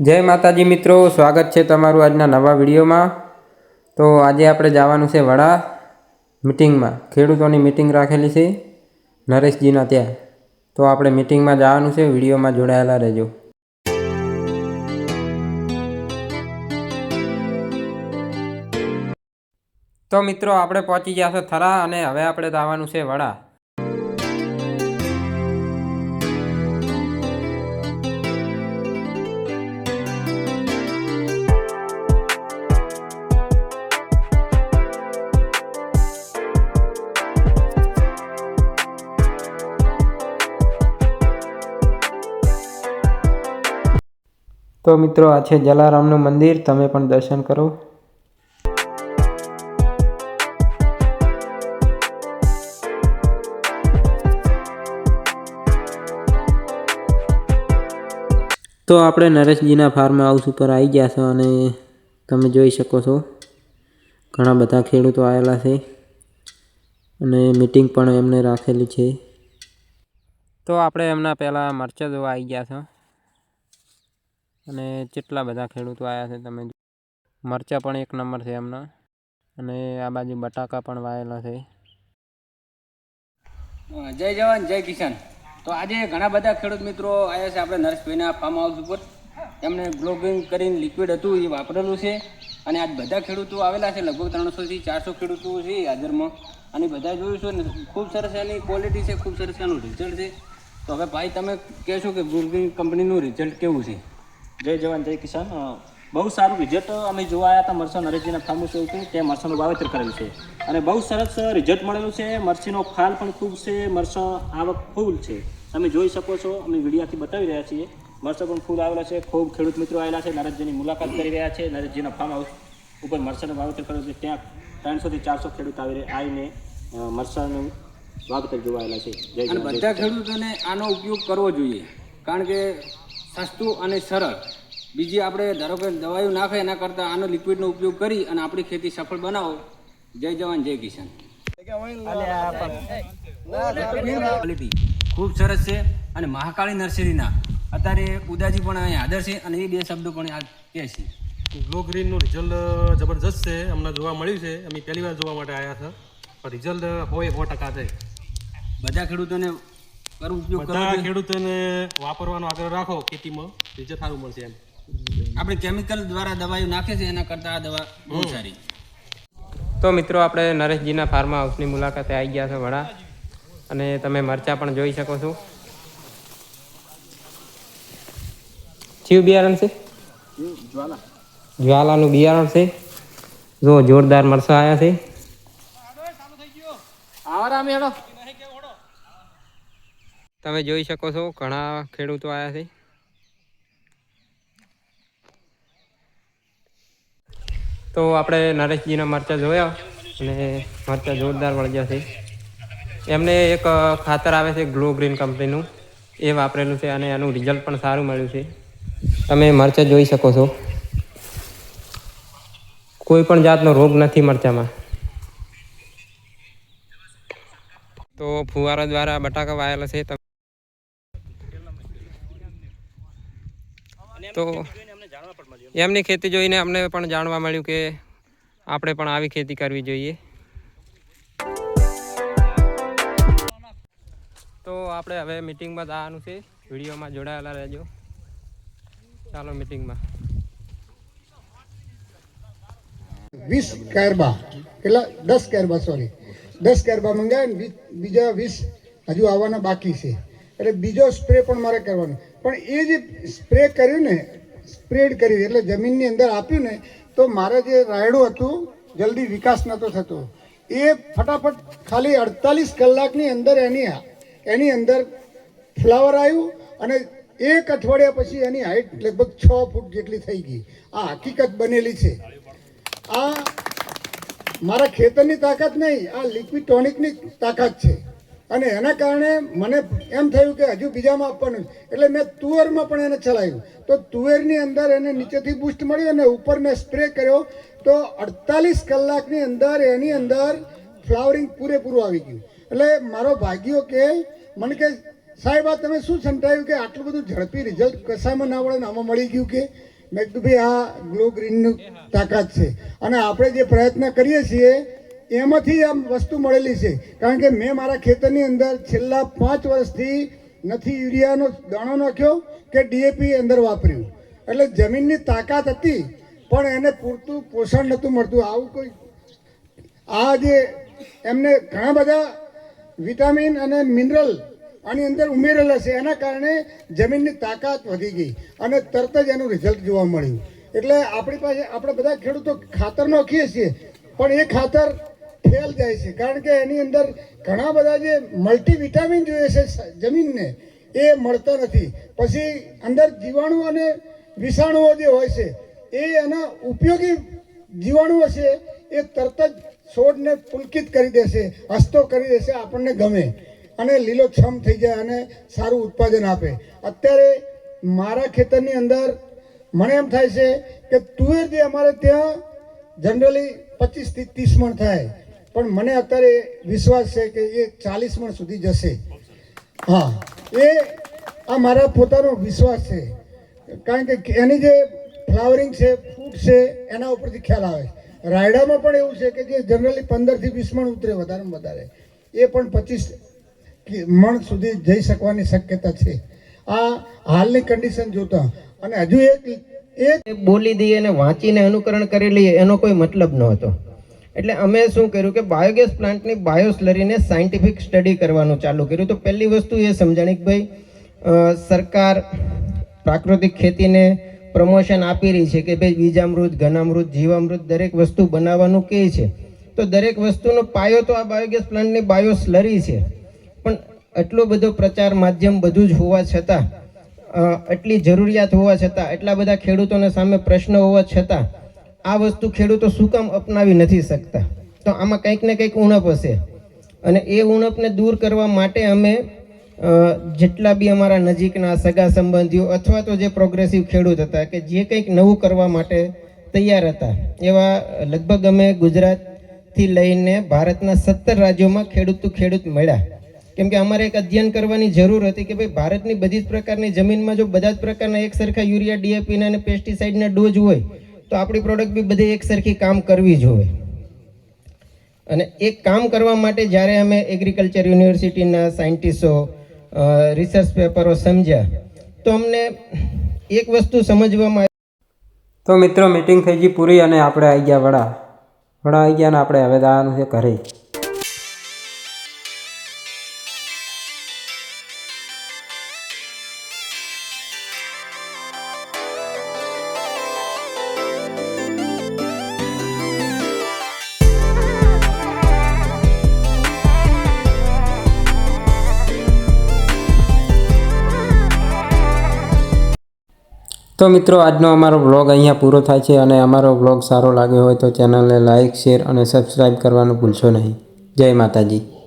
જય માતાજી મિત્રો, સ્વાગત છે તમારું આજના નવા વિડીયોમાં. તો આજે આપણે જવાનું છે વડા મિટિંગમાં, ખેડૂતોની મિટિંગ રાખેલી છે નરેશજીના ત્યાં. તો આપણે મિટિંગમાં જવાનું છે, વિડીયોમાં જોડાયેલા રહેજો. તો મિત્રો, આપણે પહોંચી ગયા છે થરા અને હવે આપણે જવાનું છે વડા. તો મિત્રો, આ છે જલારામનું મંદિર. તમે પણ દર્શન કરો. તો આપણે નરેશજીના ફાર્મ હાઉસ ઉપર આવી ગયા છો અને તમે જોઈ શકો છો, ઘણા બધા ખેડૂતો આવેલા છે અને મિટિંગ પણ એમને રાખેલી છે. તો આપણે એમના પહેલાં મરચા આવી ગયા છો. અને કેટલા બધા ખેડૂતો આવ્યા છે તમે મરચાં પણ એક નંબર છે એમના. અને આ બાજુ બટાકા પણ વાયેલા છે. જય જવાન, જય કિસાન. તો આજે ઘણા બધા ખેડૂત મિત્રો આવ્યા છે. આપણે નરેશભાઈના ફાર્મ હાઉસ ઉપર. એમને બ્લોગિંગ કરીને લિક્વિડ હતું, એ વાપરેલું છે. અને આજ બધા ખેડૂતો આવેલા છે. લગભગ ત્રણસોથી ચારસો ખેડૂતો છે હાજરમાં. અને બધા જોયું છે ને, ખૂબ સરસ એની ક્વોલિટી છે, ખૂબ સરસ એનું રિઝલ્ટ છે. તો હવે ભાઈ, તમે કહેશો કે બ્લોગિંગ કંપનીનું રિઝલ્ટ કેવું છે? જય જવાન જય કિસાન. બહુ સારું રિઝલ્ટ અમે જોવા આવ્યા હતા મરસા નરેશજીના ફાર્મ હાઉસ તે ત્યાં મરસાનું વાવેતર કરેલું છે. અને બહુ સરસ રિઝલ્ટ મળેલું છે. મરસીનો ફાલ પણ ખૂબ છે. મરસા આવક ફૂલ છે. તમે જોઈ શકો છો અમે વિડીયાથી બતાવી રહ્યા છીએ. મરસા પણ ફૂલ આવેલા છે. ખૂબ ખેડૂત મિત્રો આવેલા છે. નરેશજીની મુલાકાત કરી રહ્યા છે. નરેશજીના ફાર્મ હાઉસ ઉપર મરસાનું વાવેતર કરેલું છે. ત્યાં ત્રણસોથી ચારસો ખેડૂત આવી આવીને મરસાનું વાવેતર જોવાયેલા છે. જય બધા ખેડૂતોને આનો ઉપયોગ કરવો જોઈએ. કારણ કે સસ્તું અને સરળ. બીજી આપણે ધારો કે દવાઈઓ નાખે એના કરતાં આનો લિક્વિડનો ઉપયોગ કરી અને આપણી ખેતી સફળ બનાવો. જય જવાન જય કિસાન. ખૂબ સરસ છે અને મહાકાળી નર્સરીના. અત્યારે ઉદાજી પણ અહીંયા હાજર છે અને એ બે શબ્દો પણ આ કહે છે. ગ્લો ગ્રીનનું રિઝલ્ટ જબરજસ્ત છે. અમને જોવા મળ્યું છે. અમે પહેલી વાર જોવા માટે આવ્યા હતા. પણ રિઝલ્ટ હોય સો ટકા છે. બધા ખેડૂતોને બધા ખેડૂતોને વાપરવાનો આગ્રહ રાખો ખેતીમાં રિઝલ્ટ સારું મળશે એમ. આપણે કેમિકલ દ્વારા દવાઈઓ નાખે છે એના કરતાં આ દવા બહુ સારી. તો મિત્રો આપણે નરેશજીના ફાર્મ હાઉસની મુલાકાતે આવી ગયા છે વડા. અને તમે મરચાં પણ જોઈ શકો છો. શિવ બિયારણ છે? જ્વાલાનું બિયારણ છે. જો જોરદાર મરચાં આવ્યા છે. આવારા મેળો. તમે જોઈ શકો છો, ઘણા ખેડૂતો આવ્યા છે. તો આપણે નરેશજીના મરચાં જોયા અને મરચાં જોરદાર વળગ્યા છે. એમને એક ખાતર આવે છે ગ્લો ગ્રીન કંપનીનું. એ વાપરેલું છે અને એનું રિઝલ્ટ પણ સારું મળ્યું છે. તમે મરચાં જોઈ શકો છો. કોઈ પણ જાતનો રોગ નથી મરચામાં. તો ફુવારા દ્વારા બટાકા વાયેલા છે. તો એમની ખેતી જોઈને અમને પણ જાણવા મળ્યું કે આપણે પણ આવી ખેતી કરવી જોઈએ. તો આપણે હવે મિટિંગમાં જવાનું છે. વિડીયોમાં જોડાયેલા રહેજો. ચાલો મિટિંગમાં. વીસ કેરબા. કેટલા? દસ કેરબા સોરી દસ કેરબા મંગાવ્યા ને બીજા વીસ હજુ આવવાના બાકી છે. એટલે બીજો સ્પ્રે પણ મારે કરવાનો. પણ એ જે સ્પ્રે કર્યું ને સ્પ્રેડ કર્યું, એટલે જમીનની અંદર આપ્યું ને, તો મારે જે રાયડું હતું, જલ્દી વિકાસ નહોતો થતો. એ ફટાફટ ખાલી અડતાલીસ કલાકની અંદર એની એની અંદર ફ્લાવર આવ્યું અને એક અઠવાડિયા પછી એની હાઈટ લગભગ છ ફૂટ જેટલી થઈ ગઈ. આ હકીકત બનેલી છે. આ મારા ખેતરની તાકાત નહીં, આ લિક્વિડ ટોનિકની તાકાત છે. અને એના કારણે મને એમ થયું કે હજુ બીજામાં આપવાનું એટલે મેં તુવેરમાં પણ એને ચલાવ્યું. તો તુવેરની અંદર એને નીચેથી બુસ્ટ મળ્યું અને ઉપર મેં સ્પ્રે કર્યો. તો અડતાલીસ કલાકની અંદર એની અંદર ફ્લાવરિંગ પૂરેપૂરું આવી ગયું. એટલે મારો ભાગ્યો કે મને કે સાહેબ, આ તમે શું સંટાયું કે આટલું બધું ઝડપી રિઝલ્ટ કશામાં ના મળે ને આમાં મળી ગયું કે? મેં કીધું, ભાઈ, આ ગ્લો ગ્રીનનું તાકાત છે. અને આપણે જે પ્રયત્ન કરીએ છીએ એમાંથી આ વસ્તુ મળેલી છે. કારણ કે મેં મારા ખેતરની અંદર છેલ્લા પાંચ વર્ષથી નથી યુરિયાનો દાણો નાખ્યો કે ડીએપી અંદર વાપર્યું. એટલે જમીનની તાકાત હતી, પણ એને પૂરતું પોષણ નહોતું મળતું. આવું કોઈ આ જે એમને ઘણા બધા વિટામિન અને મિનરલ આની અંદર ઉમેરેલા છે. એના કારણે જમીનની તાકાત વધી ગઈ અને તરત જ એનું રિઝલ્ટ જોવા મળ્યું. એટલે આપણી પાસે આપણે બધા ખેડૂતો ખાતર નાખીએ છીએ, પણ એ ખાતર ફેલ જાય છે. કારણ કે એની અંદર ઘણા બધા જે મલ્ટીવિટામિન જોઈએ છે જમીનને, એ મળતા નથી. પછી અંદર જીવાણુ અને વિષાણુઓ જે હોય છે, એ એના ઉપયોગી જીવાણુઓ છે એ તરત જ છોડને પુલકિત કરી દેશે, હસ્તો કરી દેશે આપણને ગમે. અને લીલોછમ થઈ જાય અને સારું ઉત્પાદન આપે. અત્યારે મારા ખેતરની અંદર મને એમ થાય છે કે તુવેર જે અમારે ત્યાં જનરલી પચીસથી ત્રીસ મણ થાય. પણ મને અત્યારે વિશ્વાસ છે કે એ ચાલીસ મણ સુધી જશે. હા. એ આ મારા પોતાનો વિશ્વાસ છે. કારણ કે એની જે ફ્લાવરિંગ છે, ફૂટ છે, એના ઉપરથી ખ્યાલ આવે. રાયડામાં પણ એવું છે કે જે જનરલી પંદરથી વીસ મણ ઉતરે વધારેમાં વધારે. એ પણ પચીસ મણ સુધી જઈ શકવાની શક્યતા છે. આ હાલની કન્ડિશન જોતા. અને હજુ એક એક બોલી દઈએ અને વાંચીને અનુકરણ કરી લઈએ એનો કોઈ મતલબ ન હતો એટલે અમે શું કર્યું કે બાયોગેસ પ્લાન્ટની બાયોસ્લરીને સાયન્ટિફિક સ્ટડી કરવાનું ચાલુ કર્યું. તો પહેલી વસ્તુ એ સમજાણી કે ભાઈ સરકાર પ્રાકૃતિક ખેતીને પ્રમોશન આપી રહી છે કે ભાઈ બીજામૃત, ઘનામૃત, જીવામૃત દરેક વસ્તુ બનાવવાનું કહે છે. તો દરેક વસ્તુનો પાયો તો આ બાયોગેસ પ્લાન્ટની બાયોસ્લરી છે. પણ એટલો બધો પ્રચાર માધ્યમ બધું જ હોવા છતાં એટલી જરૂરિયાત હોવા છતાં, એટલા બધા ખેડૂતોને સામે પ્રશ્ન હોવા છતાં આ વસ્તુ ખેડૂતો શું કામ અપનાવી નથી શકતા? તો આમાં કંઈક ને કંઈક ઉણપ હશે. અને એ ઉણપને દૂર કરવા માટે અમે જેટલા બી અમારા નજીકના સગા સંબંધીઓ અથવા તો જે પ્રોગ્રેસિવ ખેડૂત હતા કે જે કંઈક નવું કરવા માટે તૈયાર હતા, એવા લગભગ અમે ગુજરાતથી લઈને ભારતના સત્તર રાજ્યોમાં ખેડૂત ખેડૂત મળ્યા. કેમ કે અમારે એક અધ્યયન કરવાની જરૂર હતી કે ભાઈ ભારતની બધી જ પ્રકારની જમીનમાં જો બધા જ પ્રકારના એક સરખા યુરિયા, ડીએપીના અને પેસ્ટિસાઇડના ડોઝ હોય તો આપણી પ્રોડક્ટ બી બધી એક સરખી કામ કરવી જોઈએ અને એક કામ કરવા માટે જ્યારે અમે એગ્રીકલ્ચર યુનિવર્સિટીના સાયન્ટિસ્ટો રિસર્ચ પેપરો સમજ્યા, તો અમને એક વસ્તુ સમજવામાં તો મિત્રો મીટિંગ થઈ ગઈ પૂરી અને આપણે આવી ગયા વડા. વડા આવી ગયા ને આપણે હવે જવાનું છે ઘરે. તો મિત્રો, આજનો અમારો વ્લોગ અહીંયા પૂરો થાય છે અને અમારો વ્લોગ સારો લાગ્યો હોય તો ચેનલને લાઇક શેર અને સબસ્ક્રાઈબ કરવાનું ભૂલશો નહીં. જય માતાજી.